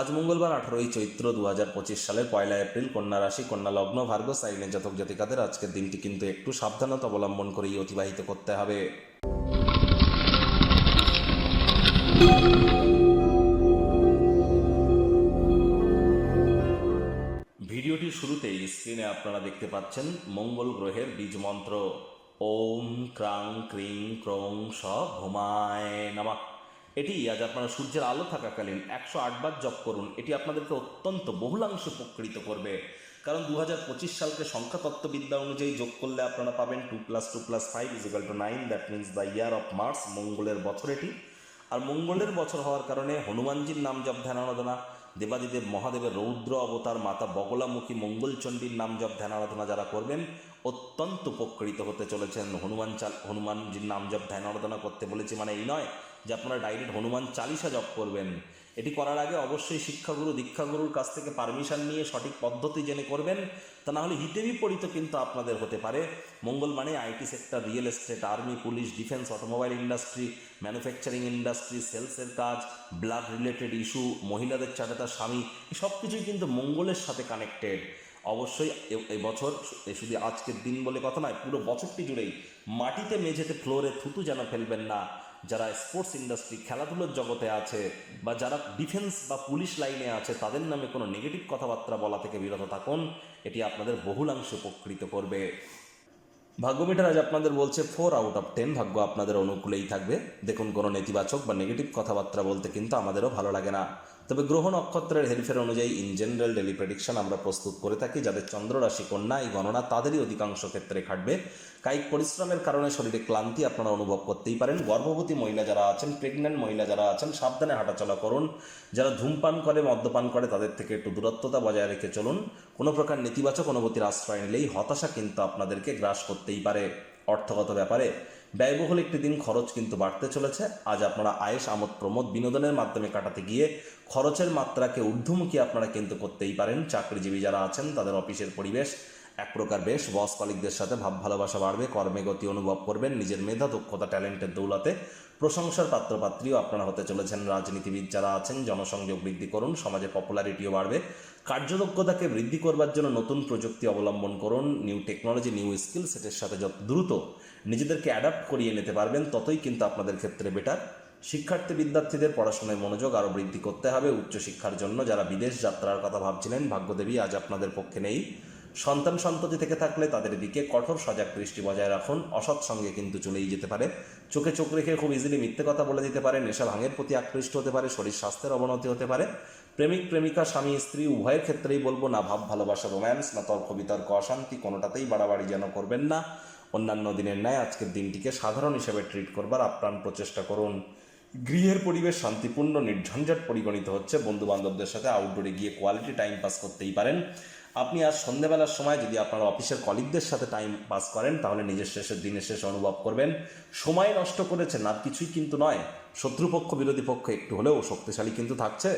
আজ মঙ্গলবার আঠারোই চৈত্র দু হাজার পঁচিশ সালের পয়লা এপ্রিল কন্যা রাশি, কন্যা লগ্ন ভার্গ সাইনে জাতক জাতিকাদের আজকের দিনটি কিন্তু একটু সাবধানতা অবলম্বন করেই অতিবাহিত করতে হবে। ভিডিওটির শুরুতেই স্ক্রিনে আপনারা দেখতে পাচ্ছেন মঙ্গল গ্রহের বীজ মন্ত্র। ওম ক্রাং ক্রিং ক্রং স ভোমায় নামা। এটি আজ আপনারা সূর্যের আলো থাকাকালীন একশো আটবার জপ করুন। এটি আপনাদেরকে অত্যন্ত বহুলাংশে উপকৃত করবে। কারণ দু হাজার পঁচিশ সালকে সংখ্যাতত্ত্ববিদ্যা অনুযায়ী যোগ করলে আপনারা পাবেন two plus two plus five is equal to nine, that means the year of Mars, মঙ্গলের বছর এটি। আর মঙ্গলের বছর হওয়ার কারণে হনুমানজির নাম জপ ধ্যান আরাধনা দেবাদিদেব মহাদেবের রৌদ্র অবতার মাতা বগলামুখী মঙ্গলচণ্ডীর নাম জপ, ধ্যান, আরাধনা যারা করবেন, অত্যন্ত উপকৃত হতে চলেছেন। হনুমান চাল, হনুমানজির নাম জপ, ধ্যান, আরাধনা করতে বলেছি। মানে এই নয় যে আপনারা ডাইরেক্ট হনুমান চালিশা জপ করবেন। এটি করার আগে অবশ্যই শিক্ষাগুরু, দীক্ষাগুরুর কাছ থেকে পারমিশন নিয়ে সঠিক পদ্ধতি জেনে করবেন। তা নাহলে হিতে বিপরীত কিন্তু আপনাদের হতে পারে। মঙ্গল মানে IT sector real estate army police defence automobile industry manufacturing industry সেলসের কাজ ব্লাড রিলেটেড ইস্যু মহিলাদের চাটে তার স্বামী সব কিছুই কিন্তু মঙ্গলের সাথে কানেক্টেড অবশ্যই এই বছর শুধু আজকের দিন বলে কথা নয়, পুরো বছরটি জুড়েই মাটিতে মেঝেতে ফ্লোরে থুতু যেন ফেলবেন না। যারা স্পোর্টস ইন্ডাস্ট্রি খেলাধুলোর জগতে আছে বা যারা ডিফেন্স বা পুলিশ লাইনে আছে, তাদের নামে কোনো নেগেটিভ কথাবার্তা বলা থেকে বিরত থাকুন। এটি আপনাদের বহুলাংশে উপকৃত করবে। ভাগ্যমিটার আজ আপনাদের বলছে ফোর আউট অফ টেন ভাগ্য আপনাদের অনুকূলেই থাকবে। দেখুন, কোনো নেতিবাচক বা নেগেটিভ কথাবার্তা বলতে কিন্তু আমাদেরও ভালো লাগে না। তবে গ্রহ নক্ষত্রের হেরফের অনুযায়ী ইন জেনারেল ডেলি প্রেডিকশন আমরা প্রস্তুত করে থাকি, যাদের চন্দ্র রাশি কন্যা, এই গণনা তাদেরই অধিকাংশ ক্ষেত্রে খাটবে কায়িক পরিশ্রমের কারণে শরীরে ক্লান্তি আপনারা অনুভব করতেই পারেন। গর্ভবতী মহিলা যারা আছেন প্রেগন্যান্ট মহিলা যারা আছেন, সাবধানে হাঁটাচলা করুন। যারা ধূমপান করে, মদ্যপান করে, তাদের থেকে একটু দূরত্বতা বজায় রেখে চলুন। কোনো প্রকার নেতিবাচক অনুভূতির আশ্রয় নিলেই হতাশা কিন্তু আপনাদেরকে গ্রাস করতেই পারে, অর্থগত ব্যাপারে। ব্যয়বহুল একটি দিন খরচ কিন্তু বাড়তে চলেছে। আজ আপনারা আয়েস আমোদ, প্রমোদ বিনোদনের মাধ্যমে কাটাতে গিয়ে খরচের মাত্রাকে ঊর্ধ্বমুখী আপনারা কিন্তু করতেই পারেন। চাকরিজীবী যারা আছেন, তাদের অফিসের পরিবেশ এক প্রকার বেশ বস কলিকদের সাথে ভাব ভালোবাসা বাড়বে, কর্মে গতি অনুভব করবেন, নিজের মেধা, দক্ষতা ট্যালেন্টের দৌলাতে প্রশংসার পাত্রপাত্রীও আপনারা হতে চলেছেন। রাজনীতিবিদ যারা আছেন, জনসংযোগ বৃদ্ধি করুন, সমাজে পপুলারিটিও বাড়বে। কার্যদক্ষতাকে বৃদ্ধি করবার জন্য নতুন প্রযুক্তি অবলম্বন করুন নিউ টেকনোলজি নিউ স্কিল সেটের সাথে যত দ্রুত নিজেদেরকে অ্যাডাপ্ট করিয়ে নিতে পারবেন, ততই কিন্তু আপনাদের ক্ষেত্রে বেটার শিক্ষার্থী বিদ্যার্থীদের পড়াশোনায় মনোযোগ আরও বৃদ্ধি করতে হবে। উচ্চশিক্ষার জন্য যারা বিদেশ যাত্রার কথা ভাবছিলেন, ভাগ্যদেবী আজ আপনাদের পক্ষে নেই। সন্তান সন্ততি থেকে থাকলে তাদের দিকে কঠোর সজাগ দৃষ্টি বজায় রাখুন। অসৎ সঙ্গে কিন্তু চলেই যেতে পারে। চোখে চোখ রেখে খুব ইজিলি মিথ্যে কথা বলে দিতে পারে। নেশা ভাঙের প্রতি আকৃষ্ট হতে পারে। শরীর স্বাস্থ্যের অবনতি হতে পারে। প্রেমিক, প্রেমিকা, স্বামী, স্ত্রী উভয়ের ক্ষেত্রেই বলব, না ভাব, ভালোবাসা রোম্যান্স না তর্ক, বিতর্ক, অশান্তি, কোনোটাতেই বাড়াবাড়ি যেন করবেন না। অন্যান্য দিনের ন্যায় আজকের দিনটিকে সাধারণ হিসেবে ট্রিট করবার আপ্রাণ প্রচেষ্টা করুন। গৃহের পরিবেশ শান্তিপূর্ণ, নির্ঝঞ্ঝট পরিগণিত হচ্ছে। বন্ধু বান্ধবদের সাথে আউটডোরে গিয়ে কোয়ালিটি টাইম পাস করতেই পারেন। আপনি আজ সন্ধ্যেবেলার সময় যদি আপনার অফিসের কলিগদের সাথে টাইম পাস করেন, তাহলে নিজের শেষের দিনের শেষ অনুভব করবেন। সময় নষ্ট করেছেন, আর কিছুই কিন্তু নয়। শত্রুপক্ষ, বিরোধী পক্ষ একটু হলেও শক্তিশালী কিন্তু থাকছে।